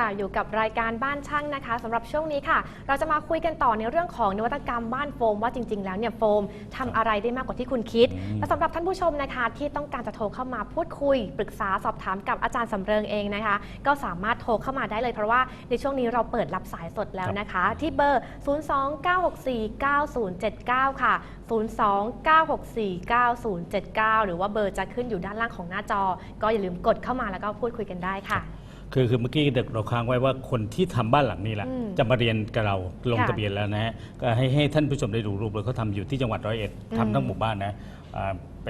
ค่ะ อยู่กับรายการบ้านช่างนะคะสำหรับช่วงนี้ค่ะ เราจะมาคุยกันต่อในเรื่องของนวัตกรรมบ้านโฟมว่าจริง ๆ แล้วเนี่ยโฟมทำอะไรได้มากกว่าที่คุณคิดอืมและสำหรับท่านผู้ชมนะคะ ที่ต้องการจะโทรเข้ามาพูดคุย ปรึกษาสอบถามกับอาจารย์สำเริงเองนะคะ ก็สามารถโทรเข้ามาได้เลย เพราะว่าในช่วงนี้เราเปิดรับสายสดแล้วนะคะ ที่เบอร์ 029649079 ค่ะ 029649079 หรือว่าเบอร์จะขึ้นอยู่ด้านล่างของหน้าจอ ก็อย่าลืมกดเข้ามาแล้วก็พูดคุยกันได้ค่ะ คือคือเมื่อกี้เด็กเราค้างไว้ว่าคนที่ทำบ้านหลังนี้แหละอืมจะมาเรียนกับเราลงค่ะทะเบียนแล้วนะฮะก็ให้ให้ท่านผู้ชมได้ดูรูปเลยเขาทำอยู่ที่จังหวัดร้อยเอ็ดอืม ทำทั้งหมู่บ้านนะอ่าไป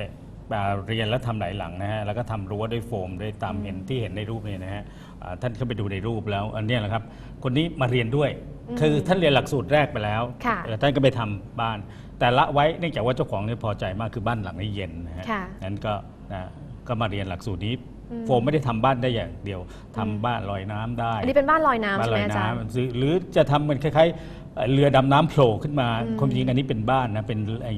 อ่าเรียนแล้วทำหลายหลังนะฮะแล้วก็ทำรั้วด้วยโฟมด้วยตามเห็นที่เห็นในรูปเนี่ยนะฮะอ่าท่านเข้าไปดูในรูปแล้วอันเนี้ยแหละครับ คนนี้มาเรียนด้วยอืมคือท่านเรียนหลักสูตรแรกไปแล้วค่ะเอ่อท่านก็ไปทำบ้าน แต่ละไว้เนื่องจากว่าเจ้าของเนี่ยพอใจมากคือบ้านหลังนี้เย็นนะฮะ ค่ะ นั้นก็นะก็มาเรียนหลักสูตรนี้อืม โฟมไม่ได้ทำบ้านได้อย่างเดียวทำบ้านลอยน้ำได้ อันนี้เป็นบ้านลอยน้ำบ้านใช่ลไหมอยอาจารย์ น้ำหรือหรือจะทำมันคล้ายๆเอ่อเรือดำน้ำโผล่ขึ้นมาอืมความจริงอันนี้เป็นบ้านนะเป็นไอ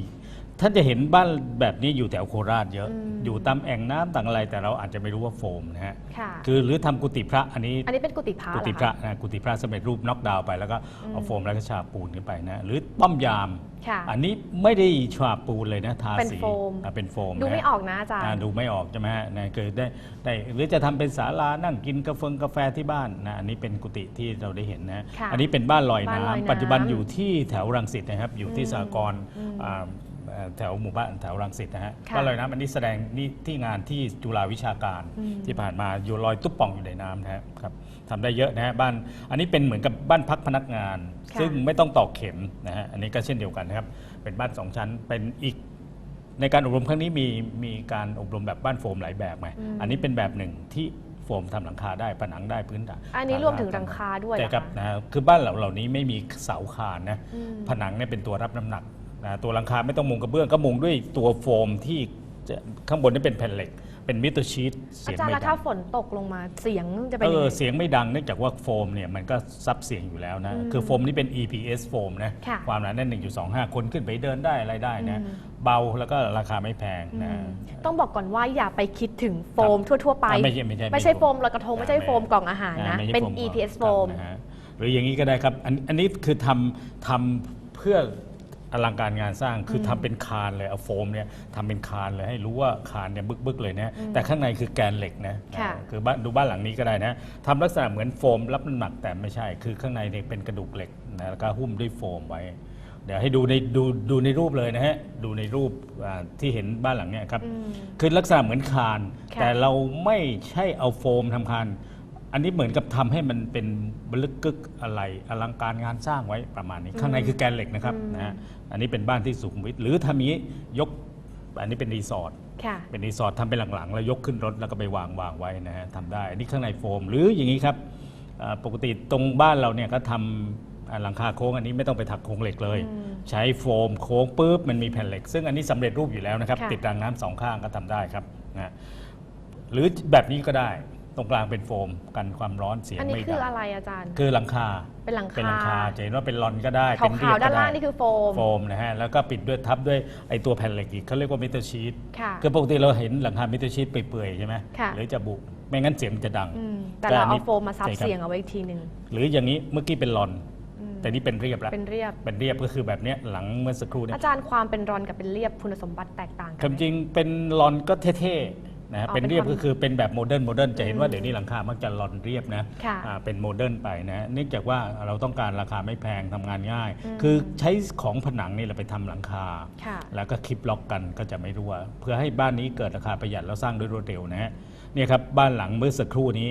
ท่านจะเห็นบ้านแบบนี้อยู่แถวโคราชเยอะ อืม อยู่ตามแอ่งน้ำต่างอะไร แต่เราอาจจะไม่รู้ว่าโฟมนะฮะ ค่ะ คือหรือทำกุฏิพระอันนี้อันนี้เป็นกุฏิพระกุเหรฏิอพระคะนะกุฏิพระสำเร็จรูปน็อกดาวน์ไปแล้วก็เอาอืม โฟมแล้วก็ฉาบปูนขึ้นไปนะ หรือป้อมยาม ค่ะ อันนี้ไม่ได้ฉาบปูนเลยนะทาเป็นสีโฟม อะเป็นโฟมดูนะไม่ฮะออกนะอาจารอ่าย์ดูไม่ออกใช่ไหมฮะนะคือได้ได้หรือจะทำเป็นศาลานั่งกินกาแฟกาแฟที่บ้านนะอันนี้เป็นกุฏิที่เราได้เห็นนะ ค่ะอันนี้เป็นบ้านลอยบ้านลอยน้ำน้ำปัจจุบันอยู่ที่แถวรังสิตนะครับ อยู่ที่อืมสหกรณ์อืมอ่าเอ่อ แถวหมู่บ้านแถวรังสิตนะฮะค่ะบ้านลอยน้ำอันนี้แสดงนี่ที่งานที่จุฬาวิชาการอืมที่ผ่านมาอยู่ลอยตุ๊บป่องอยู่ในน้ำนะฮะครับทำได้เยอะนะฮะบ้านอันนี้เป็นเหมือนกับบ้านพักพนักงาน ค่ะ ซึ่งไม่ต้องตอกเข็มนะฮะอันนี้ก็เช่นเดียวกันนะครับ เป็นบ้านสองชั้นเป็นอีก ในการอบรมครั้งนี้มีมีการอบรมแบบบ้านโฟมหลายแบบไงอืมอันนี้เป็นแบบหนึ่งที่โฟมทำหลังคาได้ผนังได้พื้นฐานอันนี้รวมถึงหลังคาด้วยเหรแต่อครับคะนะคือบ้านเหล่าเหล่านี้ไม่มีเสาคานนะอืม ผนังเนี่ยเป็นตัวรับน้ำหนัก นะตัวหลังคาไม่ต้องมุงกระเบื้องก็มุงด้วยตัวโฟมที่จะข้างบนนี่เป็นแผ่นเหล็ก เป็นมิเตอร์ชีตเสีอายงจารย์ไม่แล้วดัถ้าง ฝนตกลงมาเสียงจะเป็นเอยังอไง เสียงไม่ดังเนื่องจากว่าโฟมเนี่ยมันก็ซับเสียงอยู่แล้วนะอืมคือโฟมนี่เป็น EPS โฟมนะค่ะความหนาแน่น 1.25 คนขึ้นไปเดินได้อะไรได้นะ อืม เบาแล้วก็ราคาไม่แพงอืนะมต้องบอกก่อนว่าอย่าไปคิดถึงโฟมครับทั่ว ๆ ไป อ่าไม่ใช่ไม่ใช่ไม่ใช่ไม่ใช่โฟมลอยกระทงไม่ใช่โฟมกล่องอาหารนะอ่าไม่ใช่เป็น โฟม EPS โฟมครับนะฮะหรืออย่างนี้ก็ได้ครับ อันอันนี้คือทำทำเพื่อ อลังการงานสร้างคือทำเป็นคานเลยเอาโฟมเนี่ยทำเป็นคานเลยให้รู้ว่าคานเนี่ยบึกๆเลยนะแต่ข้างในคือแกนเหล็กนะค่ะอ่าคือบ้านดูบ้านหลังนี้ก็ได้นะทำลักษณะเหมือนโฟมรับน้ำหนักแต่ไม่ใช่ คือข้างในเนี่ยเป็นกระดูกเหล็กนะแล้วก็หุ้มด้วยโฟมไว้ เดี๋ยวให้ดูในดูดูในรูปเลยนะฮะดูในรูปอ่าที่เห็นบ้านหลังเนี่ยครับ อืม คือลักษณะเหมือนคาน ค่ะแต่เราไม่ใช่เอาโฟมทำคาน อันนี้เหมือนกับทำให้มันเป็นบลึกกึกอะไรอลังการงานสร้างไว้ประมาณนี้ ข้างในคือแกนเหล็กนะครับอืมนะฮะอันนี้เป็นบ้านที่สุขุมวิทหรือทำอย่างนี้ยกอันนี้เป็นรีสอร์ทค่ะเป็นรีสอร์ททำเป็นหลังๆ แล้วยกขึ้นรถแล้วก็ไปวางวางไว้นะฮะทำได้อันนี้ข้างในโฟม หรืออย่างนี้ครับอ่าปกติตรงบ้านเราเนี่ยก็ทำอ่าหลังคาโค้งอันนี้ไม่ต้องไปถักโครงเหล็กเลยอืมใช้โฟมโค้งปุ๊บมันมีแผ่นเหล็ก ซึ่งอันนี้สำเร็จรูปอยู่แล้วนะครับค่ะติดรางน้ำสองข้างก็ทำได้ครับนะหรือแบบนี้ก็ได้ ตรงกลางเป็นโฟมกันความร้อนเสียงอันนี้ไม่คืดัองอะไรอาจารย์ คือหลังคาเป็นหลังเป็นหลังคาคาจะเห็นว่าเป็นลอนก็ได้ขาเป็นเรียวบๆด้าก็นได้ล่างนี่คือโฟมโฟมนะฮะแล้วก็ปิดด้วยทับด้วยไอตัวแผ่นเหล็กอีกเขาเรียกว่ามิเตอร์ชีตค่ะ คือปกติเราเห็นหลังคามิเตอร์ชีตเปื่อยๆใช่ไหมค่ะ หรือจะบุไม่งั้นเสียงมันจะดัง อืมแต่ก็เราอันนี้เอาโฟมมาซับใช่ครับ เสียงเอาไว้อีกทีหนึ่งหรืออย่างนี้เมื่อกี้เป็นลอน อืมแต่นี่เป็นเรียบแล้ว เป็นเรียบ เป็นเรียบก็คือแบบเนี้ยหลังเมื่อสักครู่เนี่ยอาจารย์ความเป็นรอนกับเป็นเรียบคุณสมบัติแตกต่างกัความไหมจริงเป็นลอนก็เท่ๆ นะฮะอ๋อเป็นเรียบเป็นความก็คือเป็นแบบโมเดิร์นโมเดิร์นจะเห็นว่าอืมเดี๋ยวนี้หลังคามักจะลอนเรียบนะค่ะอ่าเป็นโมเดิร์นไปนะฮะเนื่องจากว่าเราต้องการราคาไม่แพงทำงานง่าย อืม คือใช้ของผนังนี่เราไปทำหลังคา ค่ะ แล้วก็คลิปล็อกกันก็จะไม่รั่วเพื่อให้บ้านนี้เกิดราคาประหยัดแล้วสร้างด้วยรวดเร็วนะฮะเนี่ยครับบ้านหลังเมื่อสักครู่นี้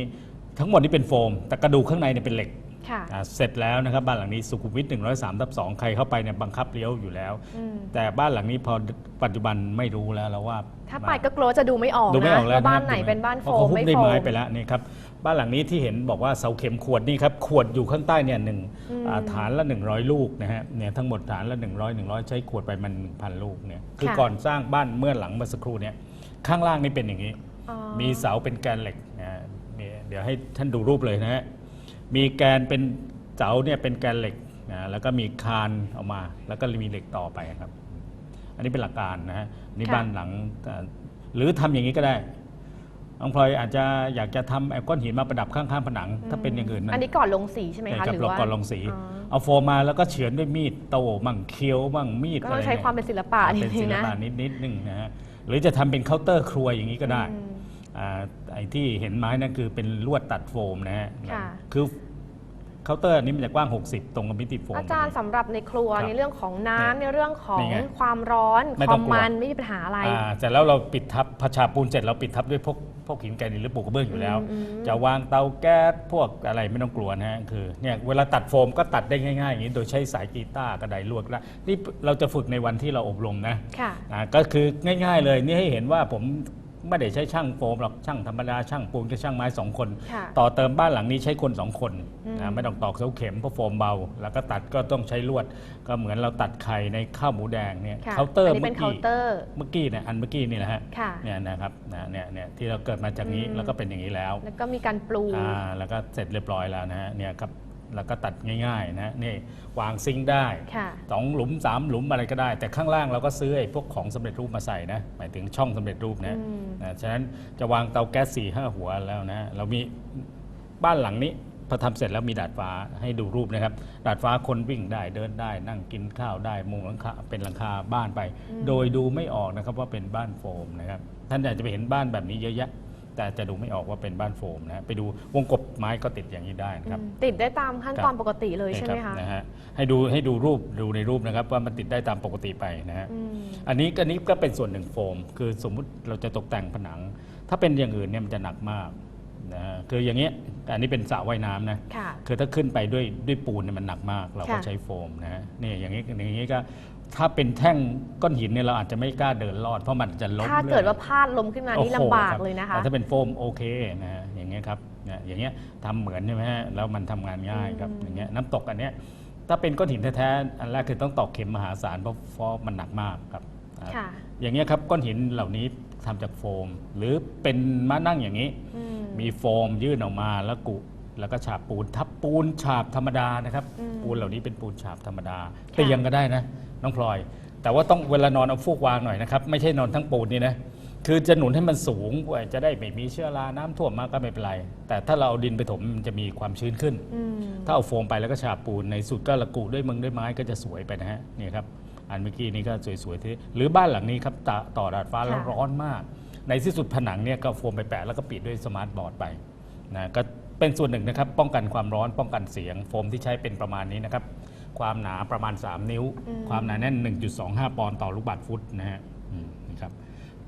ทั้งหมดนี้เป็นโฟม แต่กระดูกข้างในเนี่ยเป็นเหล็ก ค่ะ อ่าเสร็จแล้วนะครับบ้านหลังนี้สุขุมวิท103ทับ2ใครเข้าไปเนี่ยบังคับเลี้ยวอยู่แล้ว อืม แต่บ้านหลังนี้พอปัจจุบันไม่รู้แล้วแล้วว่าถ้าไปก็กลัวจะดูไม่ออกดูไม่นะออกแล้วว่าบ้านะคไหนรับเป็นบ้านโฟเพระมเขาหุ้ไม่มด้วยโฟไม้มไปแล้วนี่ครับบ้านหลังนี้ที่เห็นบอกว่าเสาเข็มขวดนี่ครับขวดอยู่ข้างใต้เนี่ยหนึ่งอืมอ่าฐานละ 100 ลูกนะฮะเนี่ยทั้งหมดฐานละ 100 100 ใช้ขวดไปมัน1,000 ลูกเนี่ยคือค่ะ ก่อนสร้างบ้านเมื่อหลังเมื่อสักครู่เนี่ยข้างล่างนี่เป็นอย่างนี้ อ๋อมีเสาเป็นแกนเหล็กนะฮะมีเดี๋ยวให้ท่านดูรูปเลยนะฮะ มีแกนเป็นเสาเนี่ยเป็นแกนเหล็กนะแล้วก็มีคานออกมา แล้วก็มีเหล็กต่อไปครับ อันนี้เป็นหลักการนะฮะนี่ค่ะบ้านหลังเอ่อหรือทำอย่างนี้ก็ได้น้องพลอยอาจจะอยากจะทำไอ้ก้อนหินมาประดับข้างๆผนัง ถ้าเป็นอย่างอื่นอันนี้ก่อนลงสีใช่ไหมใช่คะครับหรือเราว่าก่อนลงสีอ๋อเอาโฟมมาแล้วก็เฉือนด้วยมีดโตมั่งเคี้ยวมั่งมีดก็ต้องอะไรใช้เนี่ยความเป็นศิลปะนิเป็ดนนึศิงลนะปะนิดนิดนึงนะฮะหรือจะทำเป็นเคาน์เตอร์ครัวอย่างนี้ก็ได้อืมอ่า ไอ้ที่เห็นไม้นั่นคือเป็นลวดตัดโฟมนะฮะค่ะ คือเคาน์เตอร์อันนี้มันจะกว้าง 60 ตรงกับมิติโฟม อาจารย์สำหรับในครัวครับในเรื่องของน้ำเนี่ยในเรื่องของนี่ไงความร้อนไม่คต้วาองมกลัว มันไม่มีปัญหาอะไร อ่าเสร็จแล้วเราปิดทับพอฉาบปูนเสร็จเราปิดทับด้วยพวกพวกหินแกรนิตหรือปูกระเบื้องอยู่แล้ว อืมอืม จะวางเตาแก๊สพวกอะไรไม่ต้องกลัวนะฮะคือเนี่ยเวลาตัดโฟมก็ตัดได้ง่ายๆอย่างนี้โดยใช้สายกีตาร์กระไดลวดแล้วนี่เราจะฝึกในวันที่เราอบรมนะ ค่ะ อ่าก็คือง่าย ๆ เลยนี่ให้เห็นว่าผม ไม่ได้ใช้ช่างโฟมหรอกช่างธรรมดาช่างปูนกับช่างไม้สองคน ค่ะต่อเติมบ้านหลังนี้ใช้คนสองคนอืม นะไม่ต้องตอกเสาเข็มเพราะโฟมเบา แล้วก็ตัดก็ต้องใช้ลวด ก็เหมือนเราตัดไข่ในข้าวหมูแดงเนี่ยค่ะเคาน์เตอร์อันนี้เมื่เป็นอเคากี้น์เตอร์เมื่อกี้เนี่ยอันเมื่อกี้นี่แหละฮะค่ะ เนี่ยนะครับนะเนี่ยเนี่ยที่เราเกิดมาจากนี้อืม แล้วก็เป็นอย่างนี้แล้ว แล้วก็มีการปลูอ่าแล้วก็เสร็จเรียบร้อยแล้วนะฮะเนี่ยครับ แล้วก็ตัดง่ายๆนะนี่วางซิงค์ได้ค่ะ สองหลุมสามหลุมอะไรก็ได้ แต่ข้างล่างเราก็ซื้อไอ้พวกของสำเร็จรูปมาใส่นะหมายถึงช่องสำเร็จรูปนะอืม นะฉะนั้นจะวางเตาแก๊สสี่ห้าหัวแล้วนะเรามีบ้านหลังนี้พอทำเสร็จแล้วมีดาดฟ้าให้ดูรูปนะครับ ดาดฟ้าคนวิ่งได้เดินได้ นั่งกินข้าวได้มุงหลังคาเป็นหลังคาบ้านไป โดยดูไม่ออกนะครับว่าเป็นบ้านโฟมนะครับท่านอาจจะไปเห็นบ้านแบบนี้เยอะแยะ แต่จะดูไม่ออกว่าเป็นบ้านโฟมนะฮะไปดูวงกบไม้ก็ติดอย่างนี้ได้นะครับอืมติดได้ตามขั้นตอนปกติเลยใช่ไหมครัคะบนะฮะให้ดูให้ดูรูปดูในรูปนะครับว่ามันติดได้ตามปกติไปนะฮะอืมอันนี้อันนี้ก็เป็นส่วนหนึ่งโฟม คือสมมุติเราจะตกแต่งผนัง ถ้าเป็นอย่างอื่นเนี่ยมันจะหนักมาก นะฮะคืออย่างเงี้ยอันนี้เป็นสระว่ายน้ำนะค่ะ คือถ้าขึ้นไปด้วยด้วยปูนเนี่ยมันหนักมาก เราก็ค่ะ ใช้โฟมนะฮะนี่อย่างนี้อย่างนี้ก็ถ้าเป็นแท่งก้อนหินเนี่ยเราอาจจะไม่กล้าเดินลอดเพราะมันจะล้มถ้าเกิดลยว่าพลาดล้มขึ้นมานี่โอ้โหลำบากครับเลยนะคะ แต่ถ้าเป็นโฟมโอเคนะฮะอย่างเงี้ยครับเนี่ยอย่างเงี้ยทำเหมือนใช่ไหมฮะแล้วมันทำงานง่ายครับอืม อย่างเงี้ยน้ำตกอันเนี้ยถ้าเป็นก้อนหินแท้ๆอันแรกคือต้องตอกเข็มมหาศาลเพราะเพราะมันหนักมากครับอ่าค่ะ อย่างเงี้ยครับก้อนหินเหล่านี้ ทำจากโฟม หรือเป็นม้านั่งอย่างนี้ อืม มีโฟมยื่นออกมาแล้วกุ แล้วก็ฉาบปูนทับปูนฉาบธรรมดานะครับ อืมปูนเหล่านี้เป็นปูนฉาบธรรมดาค่ะเตียงก็ได้นะน้องพลอย แต่ว่าต้องเวลานอนเอาฟูกวางหน่อยนะครับ ไม่ใช่นอนทั้งปูนนี่นะคือจะหนุนให้มันสูงกว่าจะได้ไม่มีเชื้อราน้ำท่วมมากก็ไม่เป็นไร แต่ถ้าเราเอาดินไปถมมันจะมีความชื้นขึ้น อืม ถ้าเอาโฟมไปแล้วก็ฉาบปูนในสุดก็ระกุด้วยมึงด้วยไม้ก็จะสวยไปนะฮะนี่ครับ อันเมื่อกี้นี้ก็สวยๆที่หรือบ้านหลังนี้ครับต่อต่อดาดฟ้าแล้วค่ะร้อนมาก ในที่สุดผนังเนี่ยก็โฟมไปแปะแล้วก็ปิดด้วยสมาร์ทบอร์ดไปนะก็เป็นส่วนหนึ่งนะครับ ป้องกันความร้อนป้องกันเสียง โฟมที่ใช้เป็นประมาณนี้นะครับ ความหนาประมาณ 3 นิ้วอืมความหนาแน่น 1.25 ปอนด์ต่อลูกบาศก์ฟุตนะฮะอืมนี่ครับ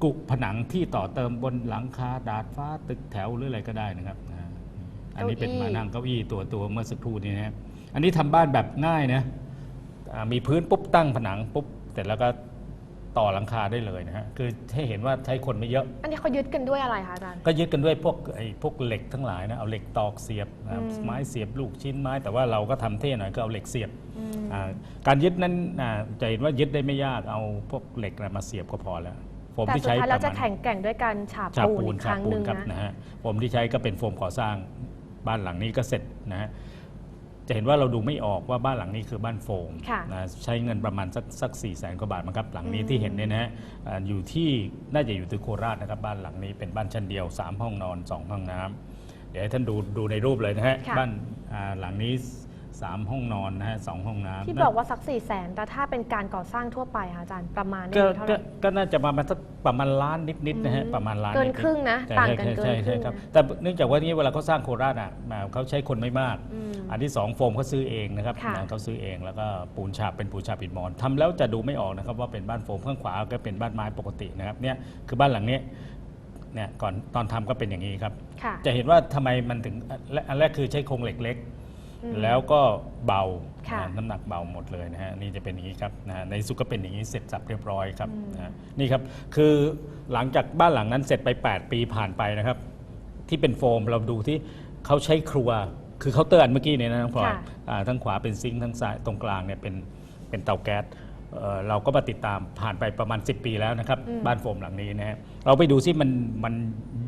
กุผนังที่ต่อเติมบนหลังคาดาดฟ้าตึกแถวหรืออะไรก็ได้นะครับนะฮะอันนี้เป็นมานั่งเก้าอี้ตัวตัวเมื่อสักครู่นี้นะฮะอันนี้ทำบ้านแบบง่ายนะอ่า มีพื้นปุ๊บตั้งผนังปุ๊บเสร็จแล้วก็ต่อหลังคาได้เลยนะฮะคือให้เห็นว่าใช้คนไม่เยอะ อันนี้เขายึดกันด้วยอะไรคะอาจารย์ก็ยึดกันด้วยพวกไอ้พวกเหล็กทั้งหลายนะเอาเหล็กตอกเสียบนะอืมไม้เสียบลูกชิ้นไม้ แต่ว่าเราก็ทำเท่หน่อยก็เอาเหล็กเสียบอืมอ่าการยึดนั้นอ่าจะเห็นว่ายึดได้ไม่ยากเอาพวกเหล็กนะมาเสียบก็พอแล้วโฟมแต่ที่สุดใช้ท้ายปเราระจะมาณแข่งแกร่งด้วยการฉาบฉาบปูปูนนอีกคฉาบรั้งปูหนนึ่งครับนะนะฮะโฟมที่ใช้ก็เป็นโฟมก่อสร้างบ้านหลังนี้ก็เสร็จนะฮะ จะเห็นว่าเราดูไม่ออกว่าบ้านหลังนี้คือบ้านโฟมค่ะนะใช้เงินประมาณสักสักสี่แสนกว่าบาทมั้งครับ หลังนี้อืมที่เห็นเนี่ยนะฮะอ่าอยู่ที่น่าจะอยู่ที่โคราชนะครับ บ้านหลังนี้เป็นบ้านชั้นเดียว 3 ห้องนอน 2 ห้องน้ำเดี๋ยวให้ท่านดูดูในรูปเลยนะฮะค่ะ บ้านอ่าหลังนี้ 3ห้องนอนนะฮะสองห้องน้ำที่บอกว่าสักสี่แสนแต่ถ้าเป็นการก่อสร้างทั่วไปค่ะอาจารย์ประมาณนี้ก็เท่าไหก็ร่ ก็น่าจะประมาณสักประมาณล้านนิดๆนะฮะอืมประมาณล้านเกินดๆครึ่งนะใช่ต่างกันใช่เกินใช่ครึ่ใช่งครับนะแต่เนื่องจากว่านี่เวลาเขาสร้างโคราชอะมาเขาใช้คนไม่มาก อืมอันที่สองโฟมเขาซื้อเองนะครับค่ะ นะเขาซื้อเองแล้วก็ปูนฉาบเป็นปูนฉาบปิดหมอนทำแล้วจะดูไม่ออกนะครับว่าเป็นบ้านโฟมข้างขวาก็เป็นบ้านไม้ปกตินะครับเนี่ยคือบ้านหลังนี้เนี่ยก่อนตอนทำก็เป็นอย่างนี้ครับ ค่ะ จะเห็นว่าทำไมมันถึงอันแรกอันแรกคือใช้โครงเหล็กเล็กอืม แล้วก็เบาค่ะนะน้ำหนักเบาหมดเลยนะฮะนี่จะเป็นอย่างนี้ครับนะฮะในสุดก็เป็นอย่างนี้เสร็จสับเรียบร้อยครับอืมนะฮะนี่ครับคือหลังจากบ้านหลังนั้นเสร็จไป 8 ปีผ่านไปนะครับ ที่เป็นโฟมเราดูที่เขาใช้ครัวคือเคาน์เตอร์อันเมื่อกี้เนี่ยนะน้องพลอยค่ะ อ่าทั้งขวาเป็นซิงค์ทั้งซ้ายตรงกลางเนี่ยเป็นเป็นเตาแก๊ส เอ่อเราก็มาติดตามผ่านไปประมาณ 10 ปีแล้วนะครับอืมบ้านโฟมหลังนี้นะฮะเราไปดูซิมันมัน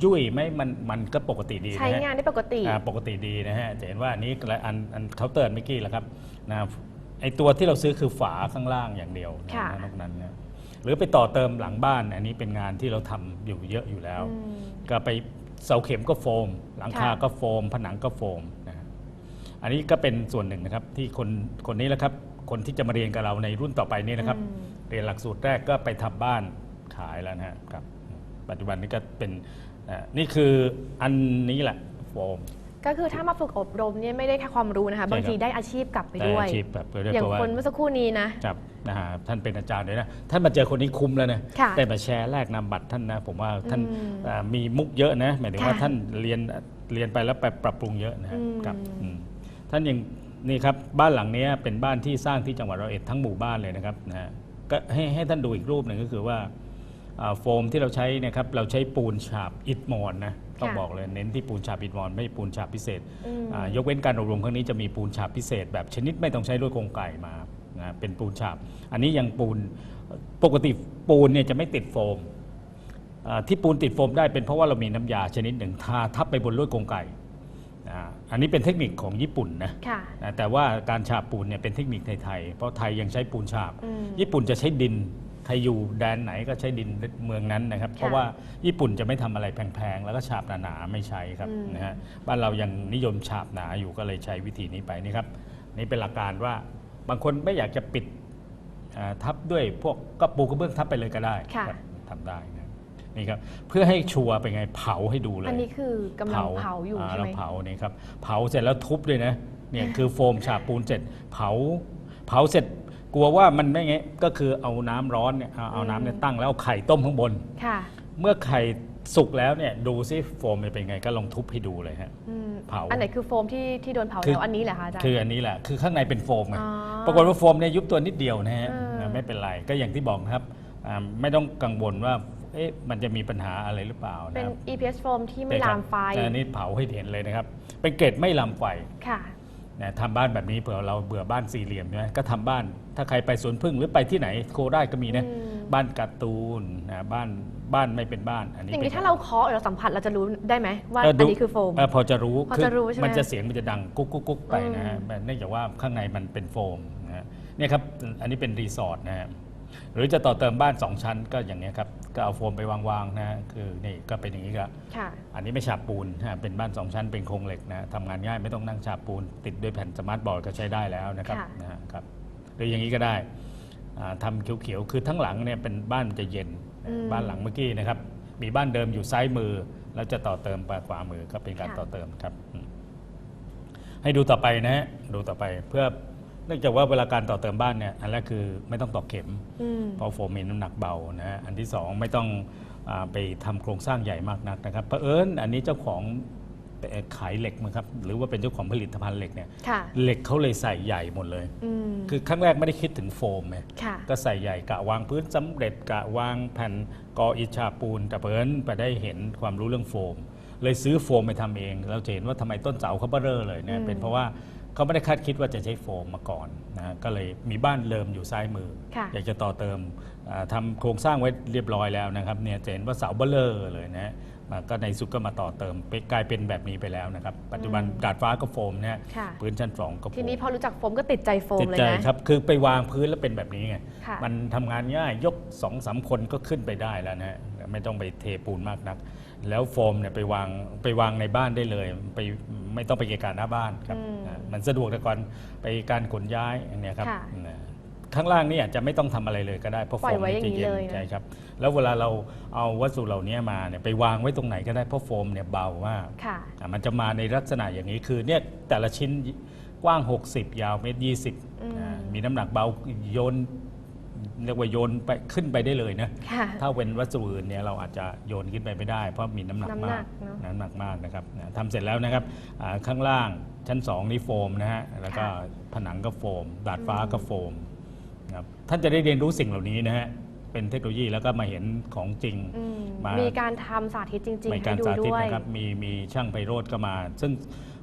ยุ่ยไหมมันมันก็ปกติดีนะฮะใช้งานได้ปกติอ่าปกติดีนะฮะจะเห็นว่าอันนี้และอันอันเคาน์เตอร์เมื่อกี้แหละครับนะไอตัวที่เราซื้อคือฝาข้างล่างอย่างเดียวนะค่ะนอกนั้นนะหรือไปต่อเติมหลังบ้าน อันนี้เป็นงานที่เราทำอยู่เยอะอยู่แล้วอืมก็ไปเสาเข็มก็โฟม หลังคาค่ะก็โฟม ผนังก็โฟมนะฮะอันนี้ก็เป็นส่วนหนึ่งนะครับที่คนคนนี้แหละครับ คนที่จะมาเรียนกับเราในรุ่นต่อไปนี่นะครับอืมเรียนหลักสูตรแรกก็ไปทำบ้านขายแล้วนะฮะครับ ปัจจุบันนี้ก็เป็นอ่านี่คืออันนี้แหละโฟมก็คือถ้ามาฝึกอบรมเนี่ยไม่ได้แค่ความรู้นะคะใช่ครับบางทีได้อาชีพกลับไปได้ด้วยอาชีพแบบเรียกอย่างว่าคนเมื่อสักครู่นี้นะครับนะฮะท่านเป็นอาจารย์เลยนะท่านมาเจอคนนี้คุ้มแล้วนะค่ะได้มาแชร์แลกนามบัตรท่านนะ ผมว่าท่านอืมอ่ามีมุกเยอะนะหมายถึงว่าค่ะท่านเรียนเรียนไปแล้วไปปรับปรุงเยอะนะฮะอืมครับอืมท่านยัง นี่ครับบ้านหลังเนี้ยเป็นบ้านที่สร้างที่จังหวัดร้อยเอ็ดทั้งหมู่บ้านเลยนะครับนะฮะก็ให้ให้ท่านดูอีกรูปหนึ่งก็คือว่าอ่าโฟมที่เราใช้เนะครับเราใช้ปูนฉาบอิฐมอนนะต้องค่ะบอกเลยเน้นที่ปูนฉาบอิฐมอนไม่ปูนฉาบพิเศษอืมอ่ายกเว้นการอบรมครั้งนี้จะมีปูนฉาบพิเศษ แบบชนิดไม่ต้องใช้ลวดกรงไก่มานะเป็นปูนฉาบ อันนี้ยังปูนปกติปูนเนี่ยจะไม่ติดโฟมอ่าที่ปูนติดโฟมได้เป็นเพราะว่าเรามีน้ำยาชนิดหนึ่งทาทับไปบนลวดกรงไก่ อ่าอันนี้เป็นเทคนิคของญี่ปุ่นนะค่ะนะแต่ว่าการฉาบปูนเนี่ยเป็นเทคนิคไทยๆเพราะไทยยังใช้ปูนฉาบอืมญี่ปุ่นจะใช้ดินใครอยู่แดนไหนก็ใช้ดินเมืองนั้นนะครับ เพราะว่าญี่ปุ่นจะไม่ทำอะไรแพงๆ แล้วก็ฉาบหนาๆไม่ใช้ครับอืมนะฮะบ้านเรายังนิยมฉาบหนาอยู่ก็เลยใช้วิธีนี้ไปนี่ครับนี่เป็นหลักการว่าบางคนไม่อยากจะปิดอ่าทับด้วยพวกก็ปูกระเบื้องทับไปเลยก็ได้ค่ะครับทำได้ นะนี่ครับเพื่อให้ชัวร์เป็นไงเผาให้ดูเลยอันนี้คือกำลังเผาอยู่อ่ใช่เราไหม เผาเนี่ยครับเผาเสร็จแล้วทุบด้วยนะเนี่ยคือโฟมฉาบปูนเสร็จเผา เผาเสร็จกลัวว่ามันไม่ไงก็คือเอาน้ำร้อนเนี่ยเอาเอาน้ำเนี่ยตั้งแล้วเอาไข่ต้มข้างบน ค่ะเมื่อไข่สุกแล้วเนี่ยดูซิโฟมมันเป็นไงก็ลองทุบให้ดูเลยฮะ อืมเผาอันไหนคือโฟมที่ที่โดนเผาคือ แล้วอันนี้แหละคะอาจารย์ คืออันนี้แหละคือข้างในเป็นโฟมไงอ๋อปรากฏว่าโฟมเนี่ยยุบตัวนิดเดียวนะฮะเออนะไม่เป็นไรก็อย่างที่บอกนะครับอ่าไม่ต้องกังวลว่า เอ๊ะมันจะมีปัญหาอะไรหรือเปล่านะเป็นครับ EPS โฟมที่ไม่ลามไฟแต่อันนี้เผาให้เห็นเลยนะครับ เป็นเกรดไม่ลามไฟค่ะนะทำบ้านแบบนี้เผื่อเราเบื่อบ้านสี่เหลี่ยมใช่ไหมก็ทำบ้าน ถ้าใครไปสวนพึ่งหรือไปที่ไหนโคราชก็มีนะอืมบ้านการ์ตูนนะบ้านบ้านไม่เป็นบ้านอันนี้อย่างนี้ป็ถ้าเราเคาะหรือเราสัมผัสเราจะรู้ได้ไหมว่าเดูอันนี้คือโฟมเพอจะรู้พอจะรู้ใช่ไหมมันจะเสียงมันจะดังกุ๊กกุ๊กกุ๊กไปนะฮะอืมเนื่องจากว่าข้างในมันเป็นโฟมนะฮะเนี่ยครับอันนี้เป็นรีสอร์ทนะฮะ หรือจะต่อเติมบ้านสองชั้นก็อย่างนี้ยครับก็เอาโฟมไปวางๆนะฮะคือนี่ก็เป็นอย่างนี้ก็ค่ะ อันนี้ไม่ฉาบปูนนะเป็นบ้านสองชั้นเป็นโครงเหล็กนะทำงานง่ายไม่ต้องนั่งฉาบปูน ติดด้วยแผ่นสมาร์ทบอร์ดก็ใช้ได้แล้วนะครับค่ะ นะฮะครับหรืออย่างนี้ก็ได้อ่าทำเขียวๆคือทั้งหลังเนี่ยเป็นบ้านมันจะเย็นอืมบ้านหลังเมื่อกี้นะครับมีบ้านเดิมอยู่ซ้ายมือ แล้วจะต่อเติมไปขวามือก็เป็นการค่ะต่อเติมครับอืมให้ดูต่อไปนะฮะดูต่อไปเพื่อ เนื่องจากว่าเวลาการต่อเติมบ้านเนี่ยอันแรกคือไม่ต้องตอกเข็ม อืม เพราะโฟมมีน้ำหนักเบานะฮะอันที่สองไม่ต้องอาไปทำโครงสร้างใหญ่มากนักนะครับเผอิญอันนี้เจ้าของเอ่อขายเหล็กมั้งครับหรือว่าเป็นเจ้าของผลิตภัณฑ์เหล็กเนี่ยค่ะ เหล็กเขาเลยใส่ใหญ่หมดเลย อืม คือครั้งแรกไม่ได้คิดถึงโฟมไงค่ะ ก็ใส่ใหญ่กะวางพื้นสำเร็จกะวางแผ่นกออิฐฉาบปูน แต่เผอิญไปได้เห็นความรู้เรื่องโฟม เลยซื้อโฟมไปทำเอง เราจะเห็นว่าทำไมต้นเสาเขาเบ้อเร่อเลยเนี่ยอืมเป็นเพราะว่า เขาไม่ได้คาดคิดว่าจะใช้โฟมมาก่อนนะฮะก็เลยมีบ้านเริมอยู่ซ้ายมือ ค่ะอยากจะต่อเติมอ่าทำโครงสร้างไว้เรียบร้อยแล้วนะครับเนี่ยจะเห็นว่าเสาเบลเลอร์เลยนะฮะมาก็ในสุดก็มาต่อเติมไปกลายเป็นแบบนี้ไปแล้วนะครับ ปัจจุบันอืมดาดฟ้าก็โฟมนะฮะค่ะ พื้นชั้นสองก็โฟม ทีนี้พอรู้จักโฟมก็ติดใจโฟมติดเลยใจนะ ครับ คือไปวางพื้นแล้วเป็นแบบนี้ไง ค่ะ มันทำงานง่าย ยกสองสามคนก็ขึ้นไปได้แล้วนะฮะไม่ต้องไปเทปูนมากนัก แล้วโฟมเนี่ยไปวางไปวางในบ้านได้เลย ไป ไม่ต้องไปเกะกะหน้าบ้านครับอืมนะมันสะดวกแต่ก่อนไปการขนย้ายอันเนี้ยครับค่ะนะข้างล่างนี่อาจจะไม่ต้องทำอะไรเลยก็ได้เพราะปล่โฟอยมไว้นี่จะอย่างนี้เย็นเลยนะ ใช่ครับแล้วเวลาเราเอาวัสดุเหล่านี้มาเนี่ยไปวางไว้ตรงไหนก็ได้เพราะโฟมเนี่ยเบามาก ค่ะ อะมันจะมาในลักษณะอย่างนี้คือเนี่ยแต่ละชิ้นกว้าง 60 ยาวเมตรยี่สิบอืม มีน้ำหนักเบาโยน เรียกว่าโยนไปขึ้นไปได้เลยนะค่ะ ถ้าเป็นวัสดุอื่นเนี่ยเราอาจจะโยนขึ้นไปไม่ได้ เพราะมีน้ำหนักน้ำหนัมากกเนอะ น้ำหนักมากนะครับนะทำเสร็จแล้วนะครับอ่าข้างล่างชั้น 2 นี่โฟมนะฮะแล้วก็ค่ะผนังก็โฟม ดาดฟ้าอืมก็โฟมนะครับท่านจะได้เรียนรู้สิ่งเหล่านี้นะฮะเป็นเทคโนโลยีแล้วก็มาเห็นของจริง อืมมามี มีการทำสาธิตจริง ในๆกาให้รดูสาธิตด้วย นะครับมีมีช่างไพโรธก็มา ซึ่ง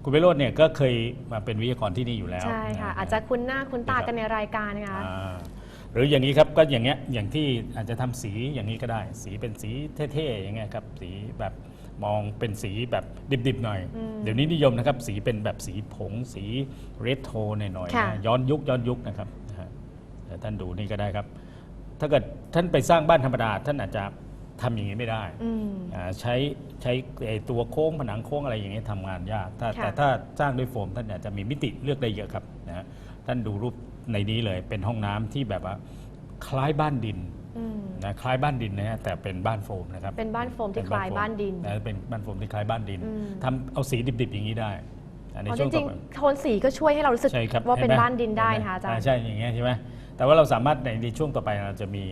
คุณไพโรธเนี่ยก็เคยมาเป็นวิทยากรที่นี่อยู่แล้วใช่ค่ะ นฮอาจจะคุ้นหน้าคุ้นตาครับกันในรายการนะคะ อ่า หรืออย่างนี้ครับก็อย่างเงี้ยอย่างที่อาจจะทำสีอย่างนี้ก็ได้ สีเป็นสีเท่ๆอย่างเงี้ยครับสีแบบมองเป็นสีแบบดิบๆหน่อยอืมเดี๋ยวนี้นิยมนะครับ สีเป็นแบบสีผง สีเรดโทนหน่อยๆค่ะนะย้อนยุคย้อนยุคนะครับนะฮะเดี๋ยวท่านดูนี่ก็ได้ครับ ถ้าเกิดท่านไปสร้างบ้านธรรมดา ท่านอาจจะทำอย่างนี้ไม่ได้อืมอ่าใช้ใช้ไอ้ตัวโค้งผนังโค้งอะไรอย่างเงี้ยทำงานยากถ้าค่ะแต่ถ้าสร้างด้วยโฟมท่านอาจจะมีมิติเลือกได้เยอะครับนะฮะท่านดูรูป ในนี้เลยเป็นห้องน้ำที่แบบว่าคล้ายบ้านดินอืมนะคล้ายบ้านดินนะฮะแต่เป็นบ้านโฟมนะครับเป็นบ้านโฟมที่เป็คล้ายโฟมบ้านดินนะเป็นบ้านโฟมที่คล้ายบ้านดินอืม ทำเอาสีดิบๆอย่างนี้ได้อันนี้อ๋อจช่วงริต่งอไป ๆโทนสีก็ช่วยให้เรารู้สึกใช่ครับว่าเป็นห็ไหมบ้านดินได้เห็นะคะอาจารย์ ใช่อย่างเงี้ยใช่ไหมแต่ว่าเราสามารถในในช่วงต่อไปเราจะมี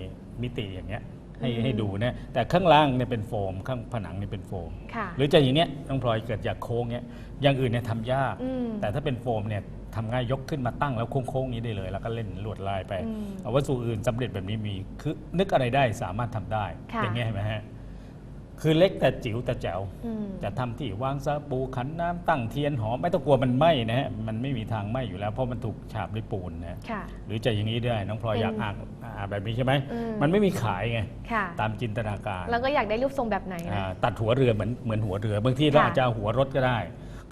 มิติอย่างเงี้ยให้อืม ให้ดูนะแต่ข้างล่างเนี่ยเป็นโฟม ข้างผนังเนี่ยเป็นโฟม ค่ะ หรือจะอย่างเงี้ยน้องพลอยเกิดอยากโค้งเงี้ยอย่างอื่นเนี่ยทำยาก อืม แต่ถ้าเป็นโฟมเนี่ย ทำง่ายยกขึ้นมาตั้งแล้วโค้งๆนี้ได้เลย แล้วก็เล่นลวดลายไปอืมเอาวัสดุอื่นสำเร็จแบบนี้มีคือนึกอะไรได้สามารถทำได้ค่ะ อย่างเงี้ยเห็นไหมฮะคือเล็กแต่จิ๋วแต่แจ๋ว อืม จะทำที่วางสบู่ขันน้ำตั้งเทียนหอมไม่ต้องกลัวมันไหม้นะฮะมันไม่มีทางไหม้อยู่แล้วเพราะมันถูกฉาบด้วยปูนนะค่ะ หรือจะอย่างนี้ได้น้องพลอยเป็นอยากอ่านอ่านแบบนี้ใช่ไหมอืม มันไม่มีขายไงค่ะ ตามจินตนาการแล้วก็อยากได้รูปทรงแบบไหนนะ อ่าตัดหัวเรือเหมือนเหมือนหัวเรือบางทีเราค่ะอาจจะเอาหัวรถก็ได้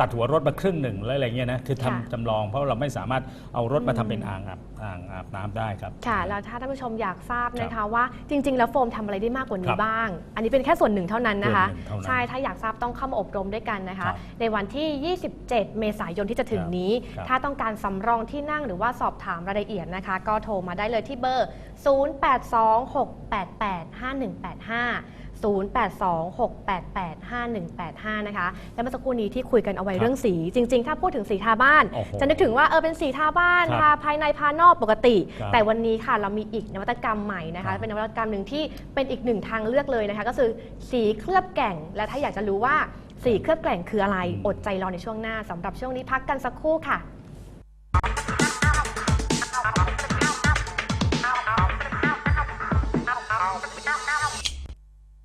ตัดหัวรถมาครึ่งหนึ่งแล้วอะไรเงี้ยนะคือทำค่ะ จำลองเพราะเราไม่สามารถเอารถมาอืมทำเป็นอ่างอาบอ่างอาบน้ำได้ครับ ค่ะแล้วถ้าท่านผู้ชมอยากทราบนะครัคะ บว่าจริง ๆ แล้วโฟมทำอะไรได้มากกว่าคนี้รับบ้าง อันนี้เป็นแค่ส่วนหนึ่งเท่านั้นนะคะ ส่วนหนึ่งเท่านั้นใช่ถ้าอยากทราบต้องเข้ามาอบรมด้วยกันนะคะครับในวันที่ 27 เมษายนที่จะถึงนี้ ครับ ถ้าต้องการสำรองที่นั่งหรือว่าสอบถามรายละเอียดนะคะ ก็โทรมาได้เลยที่เบอร์ 0826885185 0826885185 นะคะ และเมื่อสักครู่นี้ที่คุยกันเอาไว้ครับเรื่องสี จริง ๆ ถ้าพูดถึงสีทาบ้าน โอ้โหจะนึกถึงว่าเออเป็นสีทาบ้านครับทาภายในภายนอกปกติ ครับแต่วันนี้ค่ะเรามีอีกนวัตกรรมใหม่นะครัคะ บ เป็นนวัตกรรมหนึ่งที่เป็นอีกหนึ่งทางเลือกเลยนะคะ ก็คือสีเคลือบแก่ง และถ้าอยากจะรู้ว่าสีเคลือบแก่งคืออะไรอืมอดใจรอในช่วงหน้าสำหรับช่วงนี้พักกันสักครู่ค่ะ